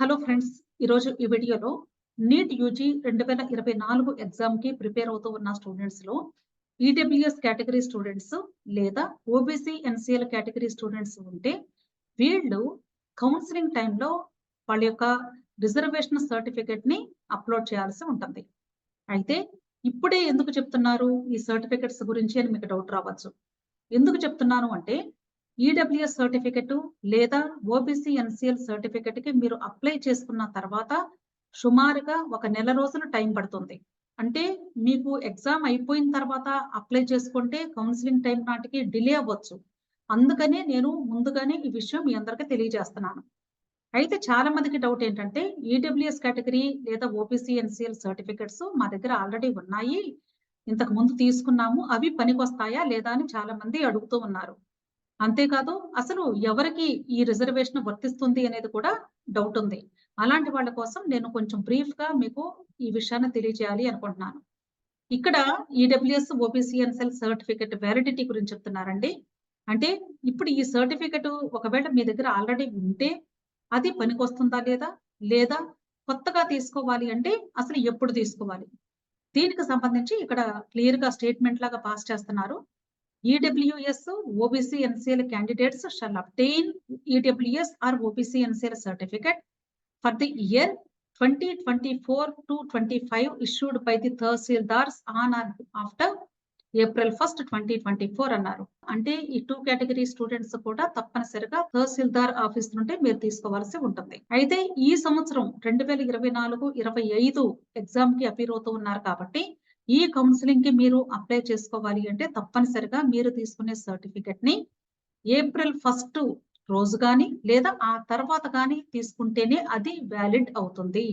Hello friends ఈరోజు ఈ వీడియోలో నీట్ యూజీ రెండు వేల ఇరవై నాలుగు ఎగ్జామ్కి ప్రిపేర్ అవుతూ ఉన్న స్టూడెంట్స్లో ఈడబ్ల్యూఎస్ కేటగిరీ స్టూడెంట్స్ లేదా ఓబీసీ ఎన్సీఎల్ కేటగిరీ స్టూడెంట్స్ ఉంటే వీళ్ళు కౌన్సిలింగ్ టైంలో వాళ్ళ యొక్క రిజర్వేషన్ సర్టిఫికెట్ని అప్లోడ్ చేయాల్సి ఉంటుంది. అయితే ఇప్పుడే ఎందుకు చెప్తున్నారు ఈ సర్టిఫికెట్స్ గురించి అని మీకు డౌట్ రావచ్చు. ఎందుకు చెప్తున్నాను అంటే ఈడబ్ల్యూఎస్ సర్టిఫికెట్ లేదా ఓబీసీ ఎన్సిఎల్ సర్టిఫికెట్కి మీరు అప్లై చేసుకున్న తర్వాత సుమారుగా ఒక నెల రోజులు టైం పడుతుంది. అంటే మీకు ఎగ్జామ్ అయిపోయిన తర్వాత అప్లై చేసుకుంటే కౌన్సిలింగ్ టైం నాటికి డిలే అవ్వచ్చు. అందుకనే నేను ముందుగానే ఈ విషయం మీ అందరికీ తెలియజేస్తున్నాను. అయితే చాలా మందికి డౌట్ ఏంటంటే ఈడబ్ల్యూఎస్ కేటగిరీ లేదా ఓబీసీ ఎన్సిఎల్ సర్టిఫికెట్స్ మా దగ్గర ఆల్రెడీ ఉన్నాయి. ఇంతకు ముందు తీసుకున్నాము. అవి పనికొస్తాయా లేదా అని చాలా మంది అడుగుతూ ఉన్నారు. అంతేకాదు అసలు ఎవరికి ఈ రిజర్వేషన్ వర్తిస్తుంది అనేది కూడా డౌట్ ఉంది. అలాంటి వాళ్ళ కోసం నేను కొంచెం బ్రీఫ్గా మీకు ఈ విషయాన్ని తెలియజేయాలి అనుకుంటున్నాను. ఇక్కడ ఈడబ్ల్యూఎస్ ఓబీసీ సర్టిఫికెట్ వ్యాలిడిటీ గురించి చెప్తున్నారండి. అంటే ఇప్పుడు ఈ సర్టిఫికెట్ ఒకవేళ మీ దగ్గర ఆల్రెడీ ఉంటే అది పనికొస్తుందా లేదా? లేదా కొత్తగా తీసుకోవాలి అంటే అసలు ఎప్పుడు తీసుకోవాలి? దీనికి సంబంధించి ఇక్కడ క్లియర్గా స్టేట్మెంట్ లాగా పాస్ చేస్తున్నారు. EWS, OBC NCL candidates shall obtain EWS or OBC NCL certificate for the year 2024 to 25 issued by the Tahsildars on or after April first twenty twenty four అన్నారు. అంటే ఈ టూ కేటగిరీ స్టూడెంట్స్ కూడా తప్పనిసరిగా తహసీల్దార్ office నుండి మీరు తీసుకోవాల్సి ఉంటుంది. అయితే ఈ సంవత్సరం రెండు వేల ఇరవై నాలుగు ఇరవై ఐదు ఎగ్జామ్కి అపీర్ అవుతూ ఉన్నారు కాబట్టి ఈ కౌన్సిలింగ్కి మీరు అప్లై చేసుకోవాలి అంటే తప్పనిసరిగా మీరు తీసుకునే సర్టిఫికెట్ని ఏప్రిల్ ఫస్ట్ రోజు కానీ లేదా ఆ తర్వాత కానీ తీసుకుంటేనే అది వ్యాలిడ్ అవుతుంది.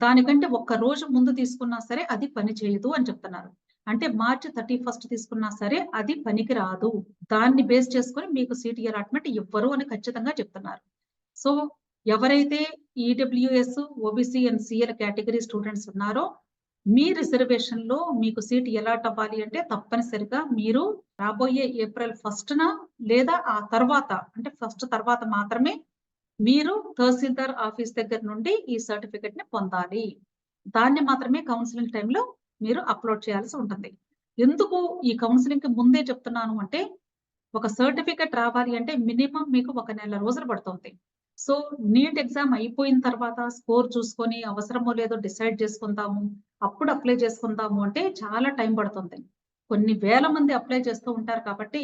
దానికంటే ఒక్క రోజు ముందు తీసుకున్నా సరే అది పని చేయదు అని చెప్తున్నారు. అంటే మార్చి థర్టీ ఫస్ట్ తీసుకున్నా సరే అది పనికి రాదు. దాన్ని బేస్ చేసుకొని మీకు సీటీ అలాట్మెంట్ ఇవ్వరు అని ఖచ్చితంగా చెప్తున్నారు. సో ఎవరైతే EWS OBC and CL category students ఉన్నారో మీ రిజర్వేషన్లో మీకు సీట్ ఎలాట్ అవ్వాలి అంటే తప్పనిసరిగా మీరు రాబోయే ఏప్రిల్ ఫస్ట్ న లేదా ఆ తర్వాత అంటే ఫస్ట్ తర్వాత మాత్రమే మీరు తహసీల్దార్ ఆఫీస్ దగ్గర నుండి ఈ సర్టిఫికెట్ని పొందాలి. దాన్ని మాత్రమే కౌన్సిలింగ్ టైంలో మీరు అప్లోడ్ చేయాల్సి ఉంటుంది. ఎందుకు ఈ కౌన్సిలింగ్కి ముందే చెప్తున్నాను అంటే ఒక సర్టిఫికెట్ రావాలి అంటే మినిమం మీకు ఒక నెల రోజులు పడుతుంది. సో నీట్ ఎగ్జామ్ అయిపోయిన తర్వాత స్కోర్ చూసుకొని అవసరమో లేదో డిసైడ్ చేసుకుందాము అప్పుడు అప్లై చేసుకుందాము అంటే చాలా టైం పడుతుంది. కొన్ని వేల మంది అప్లై చేస్తూ ఉంటారు కాబట్టి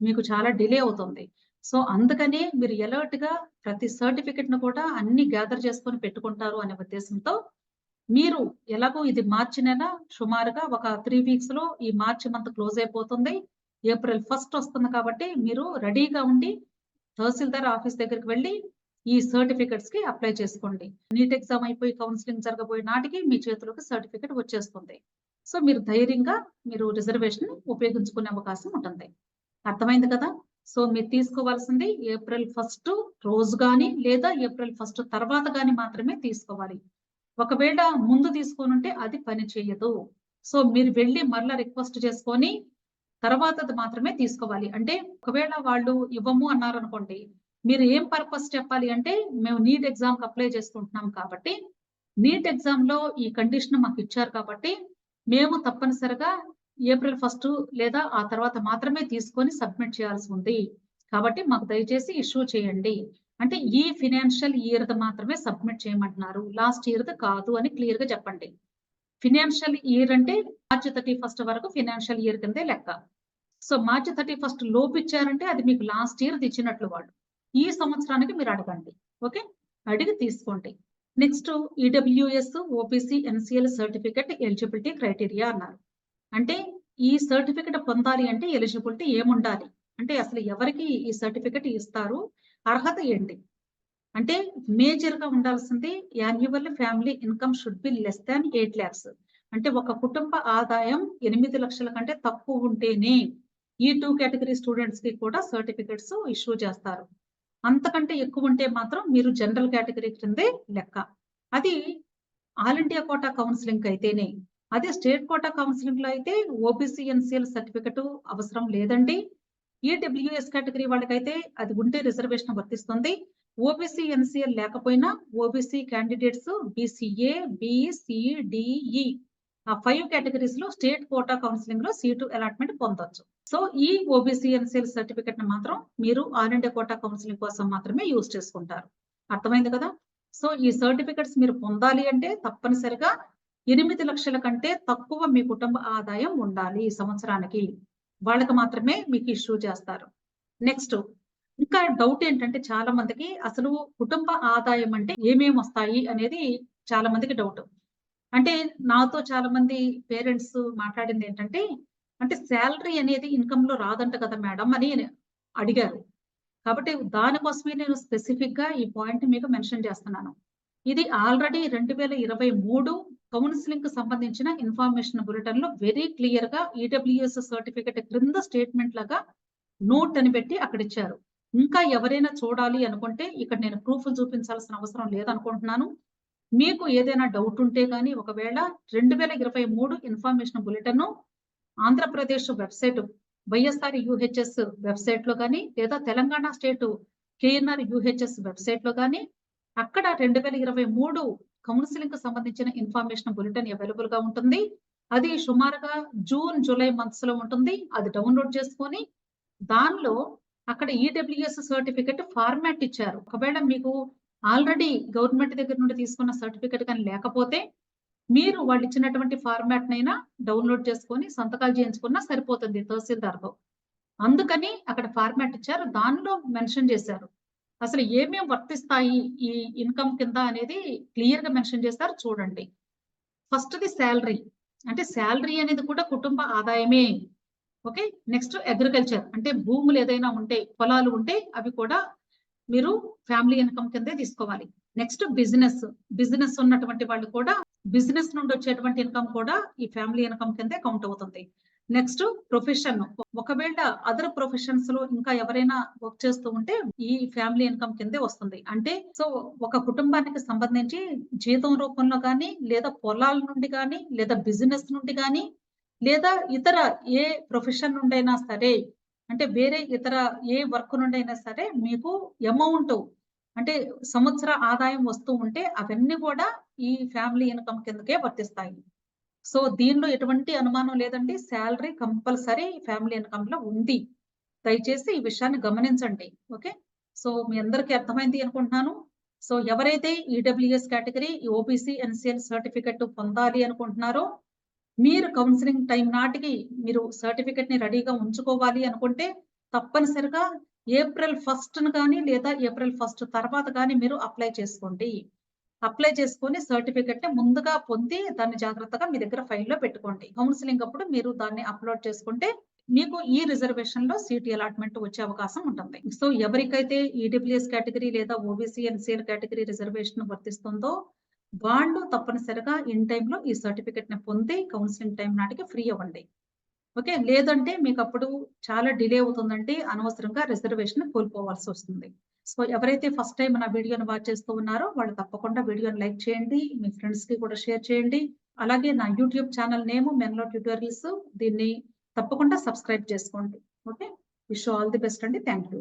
మీకు చాలా డిలే అవుతుంది. సో అందుకనే మీరు ఎలర్ట్గా ప్రతి సర్టిఫికెట్ను కూడా అన్ని గ్యాదర్ చేసుకొని పెట్టుకుంటారు అనే ఉద్దేశంతో మీరు ఎలాగో ఇది మార్చి నెల సుమారుగా ఒక త్రీ వీక్స్లో ఈ మార్చి మంత్ క్లోజ్ అయిపోతుంది. ఏప్రిల్ ఫస్ట్ వస్తుంది కాబట్టి మీరు రెడీగా ఉండి తహసీల్దార్ ఆఫీస్ దగ్గరికి వెళ్ళి ఈ సర్టిఫికెట్స్కి అప్లై చేసుకోండి. నీట్ ఎగ్జామ్ అయిపోయి కౌన్సిలింగ్ జరగబోయే నాటికి మీ చేతులకు సర్టిఫికెట్ వచ్చేస్తుంది. సో మీరు ధైర్యంగా మీరు రిజర్వేషన్ ఉపయోగించుకునే అవకాశం ఉంటుంది. అర్థమైంది కదా? సో మీరు తీసుకోవాల్సింది ఏప్రిల్ ఫస్ట్ రోజు కానీ లేదా ఏప్రిల్ ఫస్ట్ తర్వాత కానీ మాత్రమే తీసుకోవాలి. ఒకవేళ ముందు తీసుకొని ఉంటే అది పని చేయదు. సో మీరు వెళ్ళి మరలా రిక్వెస్ట్ చేసుకొని తర్వాత మాత్రమే తీసుకోవాలి. అంటే ఒకవేళ వాళ్ళు ఇవ్వము అన్నారు అనుకోండి మీరు ఏం పర్పస్ చెప్పాలి అంటే మేము నీట్ ఎగ్జామ్కి అప్లై చేసుకుంటున్నాం కాబట్టి నీట్ ఎగ్జామ్లో ఈ కండిషన్ మాకు ఇచ్చారు కాబట్టి మేము తప్పనిసరిగా ఏప్రిల్ ఫస్ట్ లేదా ఆ తర్వాత మాత్రమే తీసుకొని సబ్మిట్ చేయాల్సి ఉంది. కాబట్టి మాకు దయచేసి ఇష్యూ చేయండి. అంటే ఈ ఫినాన్షియల్ ఇయర్ మాత్రమే సబ్మిట్ చేయమంటున్నారు. లాస్ట్ ఇయర్ కాదు అని క్లియర్గా చెప్పండి. ఫినాన్షియల్ ఇయర్ అంటే మార్చి థర్టీ ఫస్ట్ వరకు ఫినాన్షియల్ ఇయర్ కిందే లెక్క. సో మార్చ్ థర్టీ ఫస్ట్ లోపు ఇచ్చారంటే అది మీకు లాస్ట్ ఇయర్ ఇచ్చినట్లు వాళ్ళు. ఈ సంవత్సరానికి మీరు అడగండి. ఓకే? అడిగి తీసుకోండి. Next EWS OBC NCL certificate eligibility criteria అన్నారు. అంటే ఈ సర్టిఫికెట్ పొందాలి అంటే ఎలిజిబిలిటీ ఏముండాలి? అంటే అసలు ఎవరికి ఈ సర్టిఫికెట్ ఇస్తారు? అర్హత ఏంటి? అంటే మేజర్గా ఉండాల్సింది annual family income should be less than eight lakhs. అంటే ఒక కుటుంబ ఆదాయం ఎనిమిది లక్షల కంటే తక్కువ ఉంటేనే ఈ టూ కేటగిరీ స్టూడెంట్స్కి కూడా సర్టిఫికెట్స్ ఇష్యూ చేస్తారు. అంతకంటే ఎక్కువ ఉంటే మాత్రం మీరు జనరల్ కేటగిరీ కిందే లెక్క. అది ఆల్ ఇండియా కోటా కౌన్సిలింగ్ అయితేనే అదే స్టేట్ కోటా కౌన్సిలింగ్లో అయితే ఓబీసీ ఎన్సిఎల్ సర్టిఫికెట్ అవసరం లేదండి. ఈడబ్ల్యూఎస్ కేటగిరీ వాళ్ళకైతే అది ఉంటే రిజర్వేషన్ వర్తిస్తుంది. ఓబీసీ ఎన్సీఎల్ లేకపోయినా ఓబీసీ క్యాండిడేట్స్ బీసీఏ బిసిడిఈ ఆ ఫైవ్ కేటగిరీస్లో స్టేట్ కోటా కౌన్సిలింగ్లో సీటు అలాట్మెంట్ పొందొచ్చు. సో ఈ ఓబీసీ ఎన్సీఎల్ సర్టిఫికెట్ని మాత్రం మీరు ఆల్ ఇండియా కోటా కౌన్సిలింగ్ కోసం మాత్రమే యూజ్ చేసుకుంటారు. అర్థమైంది కదా? సో ఈ సర్టిఫికెట్స్ మీరు పొందాలి అంటే తప్పనిసరిగా ఎనిమిది లక్షల కంటే తక్కువ మీ కుటుంబ ఆదాయం ఉండాలి ఈ సంవత్సరానికి. వాళ్ళకి మాత్రమే మీకు ఇష్యూ చేస్తారు. నెక్స్ట్ ఇంకా డౌట్ ఏంటంటే చాలా మందికి అసలు కుటుంబ ఆదాయం అంటే ఏమేమి వస్తాయి అనేది చాలా మందికి డౌట్ అంటే నాతో చాలా మంది పేరెంట్స్ మాట్లాడింది ఏంటంటే అంటే శాలరీ అనేది ఇన్కమ్లో రాదంట కదా మేడం అని అడిగారు. కాబట్టి దానికోసమే నేను స్పెసిఫిక్గా ఈ పాయింట్ మీకు మెన్షన్ చేస్తున్నాను. ఇది ఆల్రెడీ రెండు వేల ఇరవై మూడు కౌన్సిలింగ్కు సంబంధించిన ఇన్ఫర్మేషన్ బులెటిన్లో వెరీ క్లియర్గా ఈడబ్ల్యూఎస్ సర్టిఫికెట్ క్రింద స్టేట్మెంట్ లాగా నోట్ అని పెట్టి అక్కడ ఇచ్చారు. ఇంకా ఎవరైనా చూడాలి అనుకుంటే ఇక్కడ నేను ప్రూఫ్ చూపించాల్సిన అవసరం లేదనుకుంటున్నాను. మీకు ఏదైనా డౌట్ ఉంటే కానీ ఒకవేళ రెండు వేల ఇరవై మూడు information bulletin Andhra Pradesh website YSR UHS వెబ్సైట్లో కానీ లేదా తెలంగాణ స్టేట్ కేఎన్ఆర్ యూహెచ్ఎస్ వెబ్సైట్లో కానీ అక్కడ రెండు వేల ఇరవై మూడు కౌన్సిలింగ్కు సంబంధించిన ఇన్ఫర్మేషన్ బులెటిన్ అవైలబుల్గా ఉంటుంది. అది సుమారుగా జూన్ జూలై మంత్స్లో ఉంటుంది. అది డౌన్లోడ్ చేసుకొని దానిలో అక్కడ ఈడబ్ల్యూఎస్ సర్టిఫికెట్ ఫార్మాట్ ఇచ్చారు. ఒకవేళ మీకు ఆల్రెడీ గవర్నమెంట్ దగ్గర నుండి తీసుకున్న సర్టిఫికెట్ కానీ లేకపోతే మీరు వాళ్ళు ఇచ్చినటువంటి ఫార్మాట్ నైనా డౌన్లోడ్ చేసుకొని సంతకాలు చేయించుకున్నా సరిపోతుంది తహసీల్దార్తో అందుకని అక్కడ ఫార్మాట్ ఇచ్చారు. దానిలో మెన్షన్ చేశారు. అసలు ఏమేమి వర్తిస్తాయి? ఈ ఇన్కమ్ కింద అనేది క్లియర్గా మెన్షన్ చేస్తారు. చూడండి. ఫస్ట్ ది శాలరీ అంటే శాలరీ అనేది కూడా కుటుంబ ఆదాయమే. ఓకే? నెక్స్ట్ అగ్రికల్చర్ అంటే భూములు ఏదైనా ఉంటే పొలాలు ఉంటే అవి కూడా మీరు ఫ్యామిలీ ఇన్కమ్ కిందే తీసుకోవాలి. నెక్స్ట్ బిజినెస్ బిజినెస్ ఉన్నటువంటి వాళ్ళు కూడా బిజినెస్ నుండి వచ్చేటువంటి ఇన్కమ్ కూడా ఈ ఫ్యామిలీ ఇన్కమ్ కిందే కౌంట్ అవుతుంది. Next profession. ఒకవేళ అదర్ ప్రొఫెషన్స్లో ఇంకా ఎవరైనా వర్క్ చేస్తూ ఉంటే ఈ ఫ్యామిలీ ఇన్కమ్ కిందే వస్తుంది. అంటే సో ఒక కుటుంబానికి సంబంధించి జీతం రూపంలో కానీ లేదా పొలాల నుండి కానీ లేదా బిజినెస్ నుండి కానీ లేదా ఇతర ఏ ప్రొఫెషన్ నుండి అయినా సరే అంటే వేరే ఇతర ఏ వర్క్ నుండి అయినా సరే మీకు అమౌంట్ అంటే సంవత్సర ఆదాయం వస్తూ ఉంటే అవన్నీ కూడా ఈ ఫ్యామిలీ ఇన్కమ్ కిందకే వర్తిస్తాయి. సో దీనిలో ఎటువంటి అనుమానం లేదండి. శాలరీ కంపల్సరీ ఫ్యామిలీ ఇన్కమ్లో ఉంది. దయచేసి ఈ విషయాన్ని గమనించండి. ఓకే? సో మీ అందరికీ అర్థమైంది అనుకుంటున్నాను. సో ఎవరైతే EWS category OBC NCL certificate పొందాలి అనుకుంటున్నారో మీరు కౌన్సిలింగ్ టైం నాటికి మీరు సర్టిఫికెట్ని రెడీగా ఉంచుకోవాలి అనుకుంటే తప్పనిసరిగా ఏప్రిల్ ఫస్ట్ కానీ లేదా ఏప్రిల్ ఫస్ట్ తర్వాత కానీ మీరు అప్లై చేసుకోండి. అప్లై చేసుకొని సర్టిఫికెట్ని ముందుగా పొంది దాన్ని జాగ్రత్తగా మీ దగ్గర ఫైల్లో పెట్టుకోండి. కౌన్సిలింగ్ అప్పుడు మీరు దాన్ని అప్లోడ్ చేసుకుంటే మీకు ఈ రిజర్వేషన్లో సీట్ అలాట్మెంట్ వచ్చే అవకాశం ఉంటుంది. సో ఎవరికైతే ఈడబ్ల్యూఎస్ కేటగిరీ లేదా ఓబీసీ ఎన్సీఎల్ కేటగిరీ రిజర్వేషన్ వర్తిస్తుందో వాళ్ళు తప్పనిసరిగా ఇన్ టైంలో ఈ సర్టిఫికెట్ని పొంది కౌన్సిలింగ్ టైం నాటికి ఫ్రీ అవ్వండి. ఓకే? లేదంటే మీకు అప్పుడు చాలా డిలే అవుతుందంటే అనవసరంగా రిజర్వేషన్ కోల్పోవాల్సి వస్తుంది. సో ఎవరైతే ఫస్ట్ టైం నా వీడియోని వాచ్ చేస్తూ ఉన్నారో వాళ్ళు తప్పకుండా వీడియోని లైక్ చేయండి మీ ఫ్రెండ్స్కి కూడా షేర్ చేయండి. అలాగే నా యూట్యూబ్ ఛానల్ నేమ్ మెన్లో ట్యూటోరియల్స్ దీన్ని తప్పకుండా సబ్స్క్రైబ్ చేసుకోండి. Okay? Wish all the best అండి. Thank you.